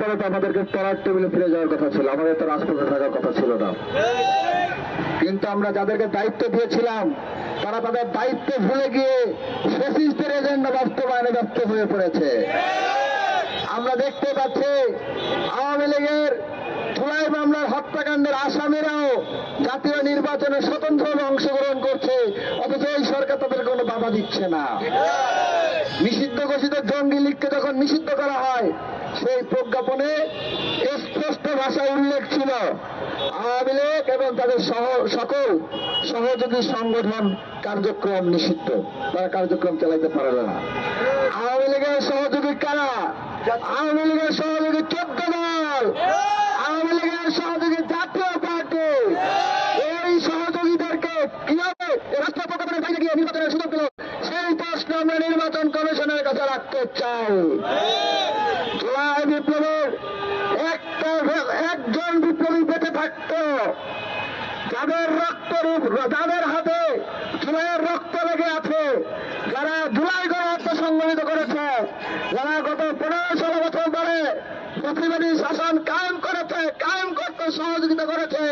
পরে তো আমাদেরকে টেবিলে ফিরে যাওয়ার কথা ছিল। আমাদের তো রাজপথে থাকার কথা ছিল না। কিন্তু আমরা যাদেরকে দায়িত্ব দিয়েছিলাম, তারা তাদের দায়িত্ব ভুলে গিয়ে এজেন্ডা বাস্তবায়নে ব্যস্ত হয়ে পড়েছে। আমরা দেখতে পাচ্ছি আওয়ামী লীগের জুলাই মামলার হত্যাকাণ্ডের আসামিরাও জাতীয় নির্বাচনে স্বতন্ত্রভাবে অংশগ্রহণ করছে, অথচ এই সরকার তাদের কোনো বাধা দিচ্ছে না। নিষিদ্ধ ঘোষিত জঙ্গি লীগকে যখন নিষিদ্ধ করা হয়, সেই প্রজ্ঞাপনে স্পষ্ট ভাষায় উল্লেখ ছিল, আওয়ামী লীগ এবং তাদের সকল সহযোগী সংগঠন কার্যক্রম নিষিদ্ধ, তারা কার্যক্রম চালাইতে পারবে না। আওয়ামী লীগের সহযোগী কারা? আওয়ামী লীগের সহযোগী চোদ্দ দল। আওয়ামী লীগের সহযোগী জাতীয় পার্টি। এই সহযোগীদেরকে কীভাবে রাষ্ট্র নির্বাচনের সুযোগ পেল? আমরা নির্বাচন কমিশনের কাছে রাখতে চাই। জুলাই বিপ্লবের একটা একজন বিপ্লবী বেঁচে থাকতো। যাদের রক্ত যাদের হাতে জুলাইয়ের রক্ত লেগে আছে, যারা জুলাই গণহত্যা সংগঠিত করেছে, যারা গত পনেরো ষোলো বছর ধরে প্রতিবাদী শাসন কায়েম করেছে, কায়েম করতে সহযোগিতা করেছে,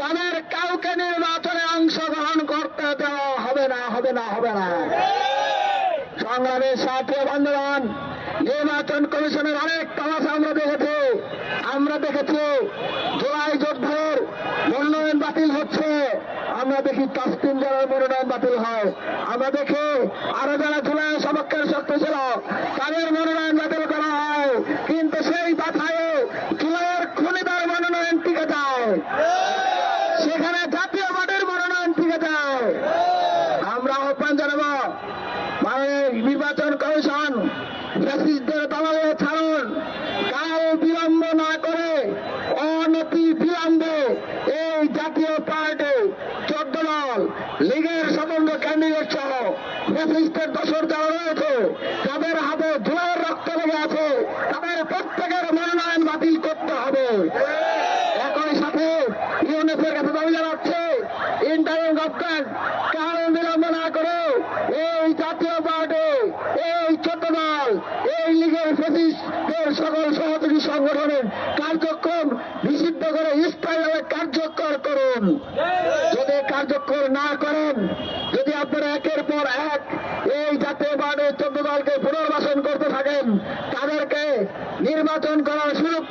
তাদের কাউকে নির্বাচনে অংশগ্রহণ করতে দেওয়া হবে না হবে না হবে না। সংগ্রামের সাথে বান্ধবান নির্বাচন কমিশনের অনেক তামাশা আমরা দেখেছি। আমরা দেখেছি জুলাই যোদ্ধার মনোনয়ন বাতিল হচ্ছে। আমরা দেখি তাসকিন যারা মনোনয়ন বাতিল হয়। আমরা দেখি আরও যারা জুলাই সপক্ষের শক্ত ছিল, তাদের মনোনয়ন বাতিল করা হয়। কিন্তু সেই বাছায় জুলাইয়ের খুনিদার মনোনয়ন টিকে যায়। সেখানে জাতীয় পার্টির মনোনয়ন টিকে যায় আমরা আহ্বান জানাব মাননীয় নির্বাচন কমিশন ফ্যাসিস্টদের দালালে ছাড়ুন। কাল বিলম্ব না করে অনতি বিলম্বে এই জাতীয় পার্টি চোদ্দ দল লীগের স্বতন্ত্র ক্যান্ডিডেট সহ ফ্যাসিস্টের দশর যারা রয়েছে, তাদের হাতে জোয়ার রক্ত লেগে আছে। তাদের প্রত্যেকের মনোনয়ন বাতিল করতে হবে। একই সাথে ইউনেসের কাছে দাবি জানাচ্ছে, ইন্টারিম গভর্নমেন্ট এর সকল সহযোগী সংগঠনের কার্যক্রম নিষিদ্ধ করে স্থায়ীভাবে কার্যকর করুন। যদি কার্যকর না করেন, যদি আপনারা একের পর এক এই জাতীয়বাদের চোদ্দ দলকে পুনর্বাসন করতে থাকেন, তাদেরকে নির্বাচন করার সুযোগ